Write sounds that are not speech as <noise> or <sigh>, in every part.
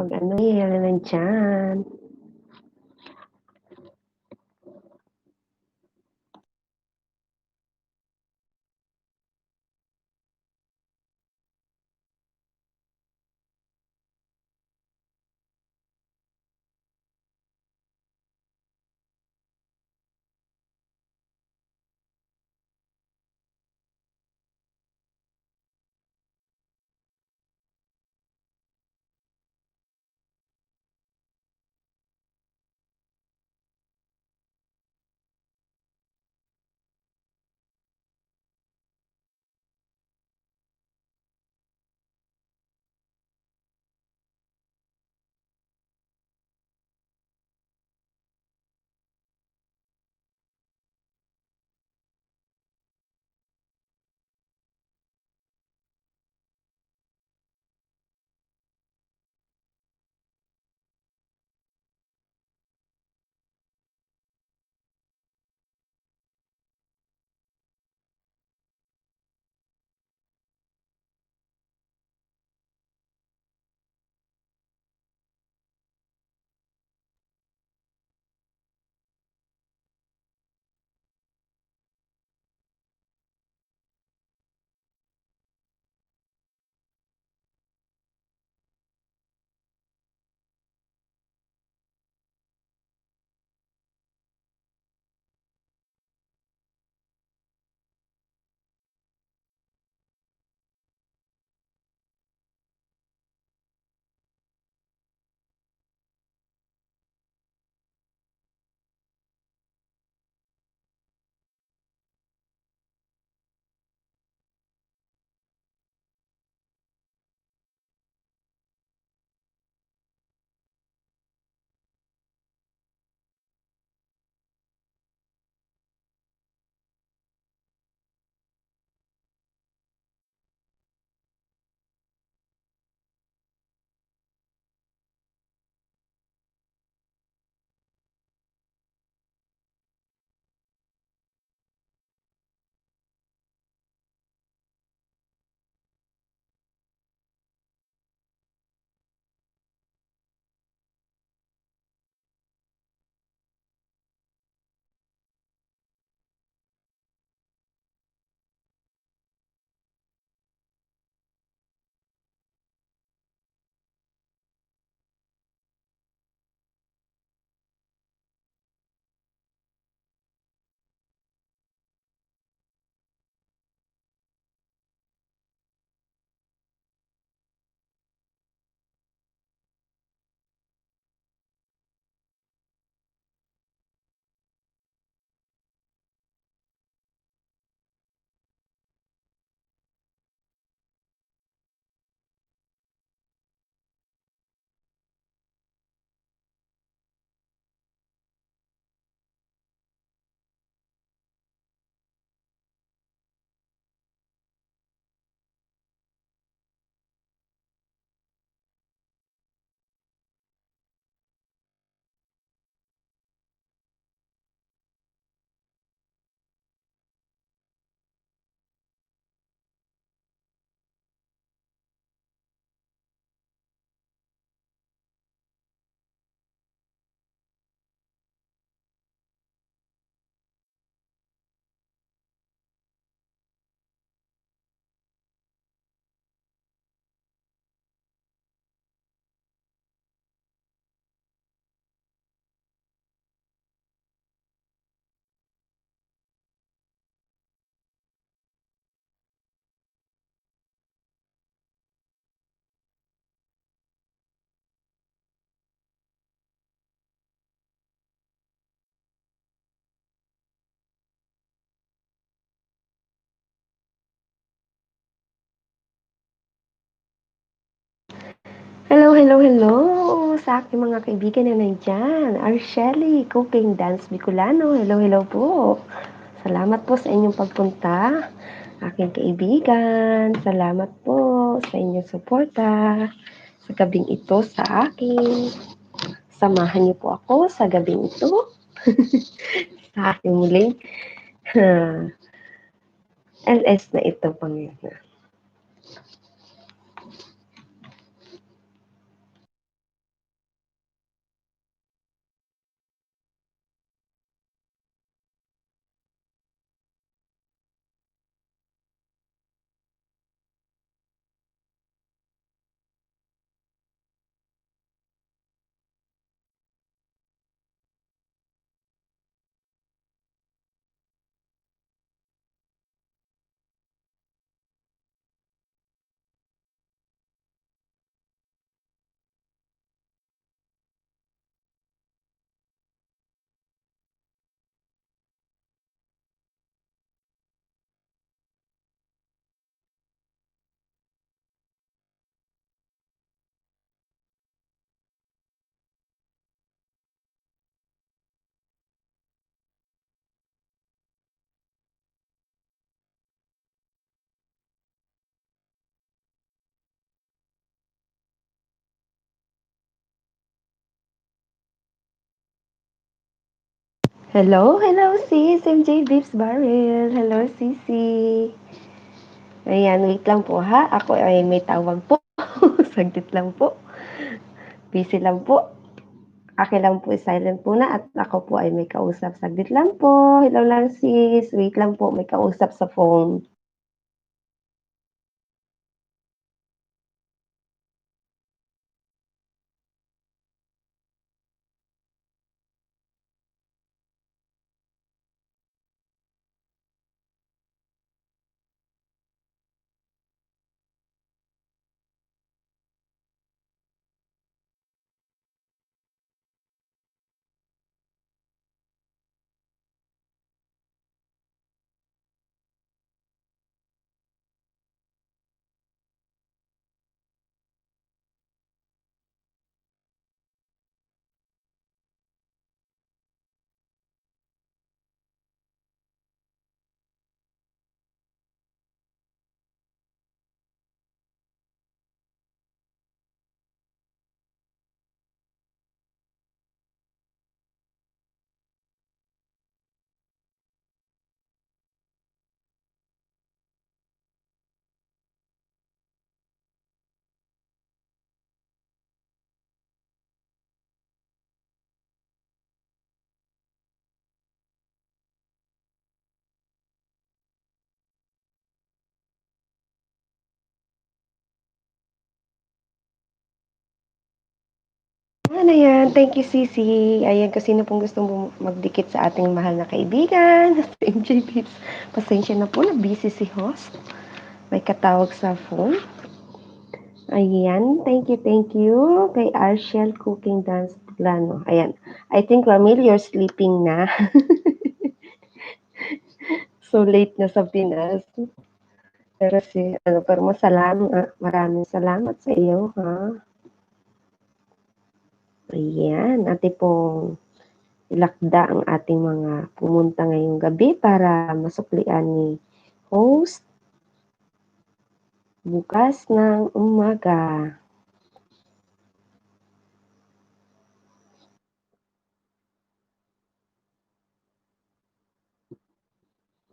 'Pag ano, eh, nandiyan. Hello, hello, sa aking mga kaibigan na nandiyan. Arshely, Cooking Dance Bicolano. Hello, hello po. Salamat po sa inyong pagpunta. Aking kaibigan, salamat po sa inyong suporta sa gabing ito sa akin. Samahan niyo po ako sa gabing ito. <laughs> sa aking muling LS na ito, Panginoon. Hello, hello sis, MJ Bibbs Barrel. Hello, Sisi. Ayan, wait lang po ha. Ako ay may tawag po. <laughs> Saglit lang po. Busy lang po. Akin lang po silent po na at ako po ay may kausap. Saglit lang po. Hello lang sis. Wait lang po, may kausap sa phone. Ano yan, thank you Sisi. Ayan, kung sino pong gustong magdikit sa ating mahal na kaibigan, <laughs> sa MJ Bibbs. Pasensya na po na busy si host. May katawag sa phone. Ayan, thank you, thank you kay Arshel Cooking Dance Plano. Ayan, I think Ramil, you're sleeping na. <laughs> so late na sa Pinas. Pero si, ano, pero masalamat, maraming salamat sa iyo, ha? Ayan, ate pong ilakda ang ating mga pumunta ngayong gabi para masuklian ni host bukas ng umaga.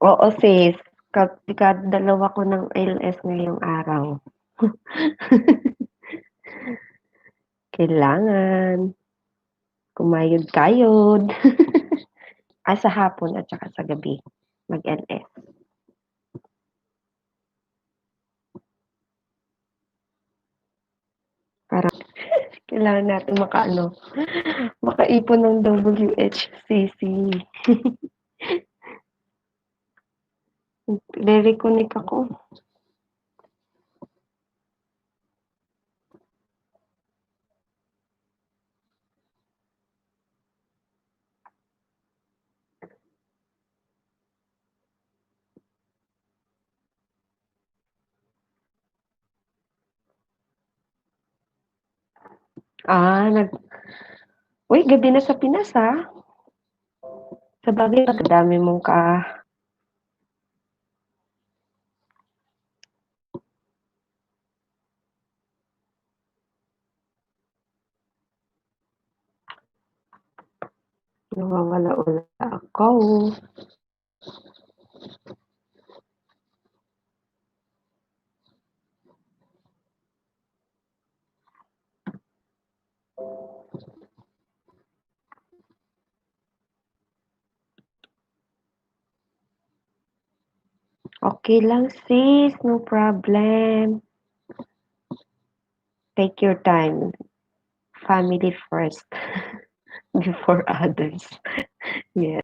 Oo sis, dalawa ko ng ILS ngayong araw. <laughs> Kailangan. Kumayod-kayod. <laughs> ah, sa hapon at saka sa gabi. Mag-LS. Parang <laughs> kailangan natin makaano, makaipon ng WHCC. <laughs> Re-reconnect ako. Ah, nag Uy, gabi na sa Pinas, ah. Sabagay dami mong ka Nawawala-wala ako. Okay lang sis, no problem. Take your time. Family first <laughs> before others. <laughs> Yes.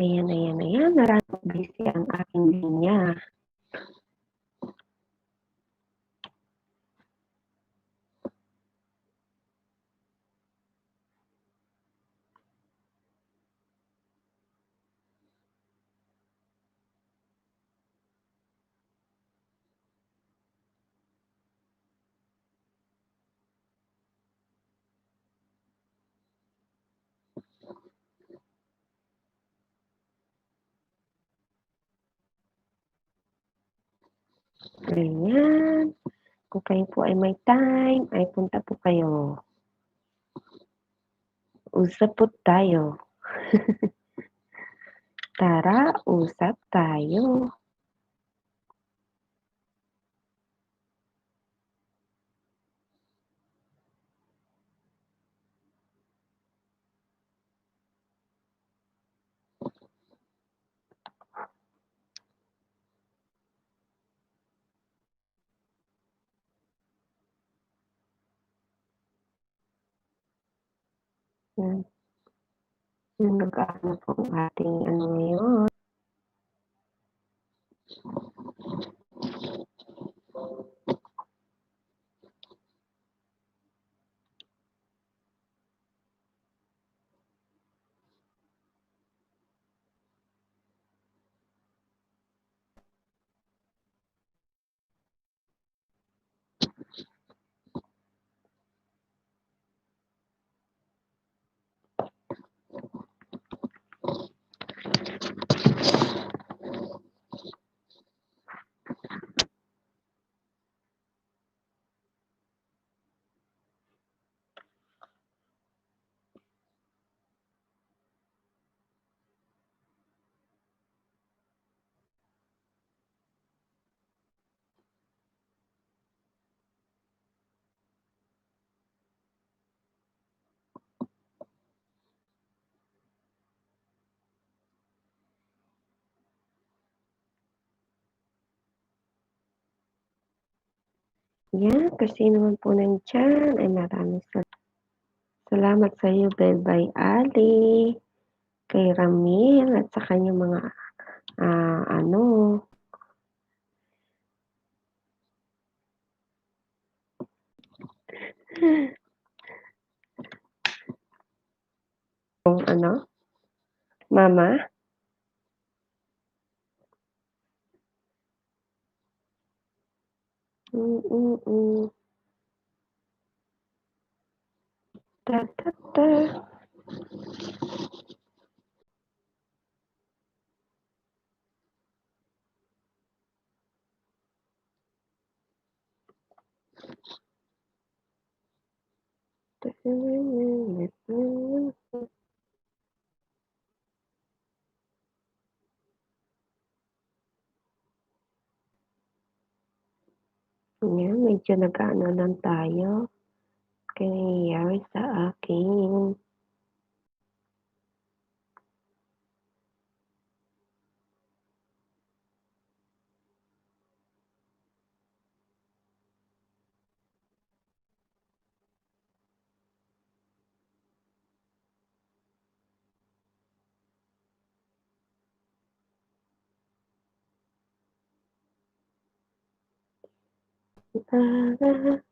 Ayan, ayan, ayan. Maraming busy ang aking linya. Ganyan. Kung kayo po ay may time, ay punta po kayo. Usap po tayo. <laughs> Tara, usap tayo. Hmm. Hmm, magkano po ang ating ano ngayon? Yan, kasi naman po nandiyan ay maraming sa salamat sa iyo, Bebay Ali, kay Ramil, at sa kanyang mga ah, ano, ano? Mama? 呜呜呜哒哒哒。Yan, medyo nag-aano lang tayo. Nangyayari sa akin. Uh, uh, uh.